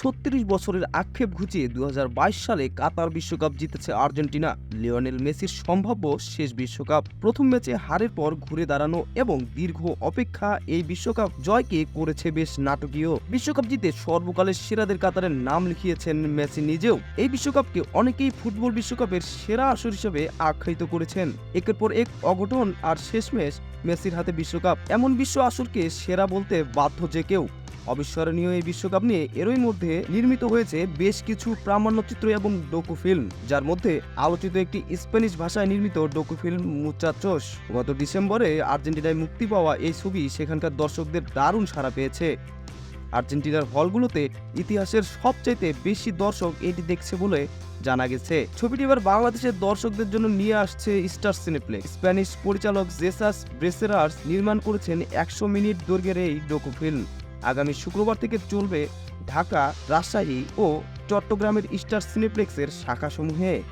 ছত্রিশ বছরের আক্ষেপ ঘুচিয়ে দুই হাজার বাইশ সালে কাতার বিশ্বকাপ জিতেছে আর্জেন্টিনা। লিওনেল মেসির সম্ভাব্য শেষ বিশ্বকাপ, প্রথম ম্যাচে হারের পর ঘুরে দাঁড়ানো এবং দীর্ঘ অপেক্ষা এই বিশ্বকাপ জয়কে করেছে বেশ নাটকীয়। বিশ্বকাপ জিতে সর্বকালের সেরাদের কাতারে নাম লিখিয়েছেন মেসি নিজেও। এই বিশ্বকাপকে অনেকেই ফুটবল বিশ্বকাপের সেরা আসর হিসেবে আখ্যায়িত করেছেন। একের পর এক অঘটন আর শেষমেশ মেসির হাতে বিশ্বকাপ। এমন বিশ্ব আসরকে সেরা বলতে বাধ্য যে কেউ। অবিস্মরণীয় এই বিশ্বকাপ নিয়ে এরই মধ্যে নির্মিত হয়েছে বেশ কিছু প্রামাণ্যচিত্র এবং ডকু ফিল্ম, যার মধ্যে আলোচিত একটি স্প্যানিশ ভাষায় নির্মিত ডকু ফিল্ম মুচাচোস। গত ডিসেম্বরে আর্জেন্টিনায় মুক্তি পাওয়া এই ছবি সেখানকার দর্শকদের দারুণ সাড়া পেয়েছে। আর্জেন্টিনার হলগুলোতে ইতিহাসের সবচাইতে বেশি দর্শক এটি দেখছে বলে জানা গেছে। ছবিটি এবার বাংলাদেশের দর্শকদের জন্য নিয়ে আসছে স্টার সিনেপ্লেক্স। স্প্যানিশ পরিচালক জেসাস ব্রেসেরার্স নির্মাণ করেছেন একশো মিনিট দৈর্ঘ্যের এই ডকু ফিল্ম। আগামী শুক্রবার থেকে চলবে ঢাকা রাজশাহী ও চট্টগ্রামের স্টার সিনেপ্লেক্সের শাখাসমূহে।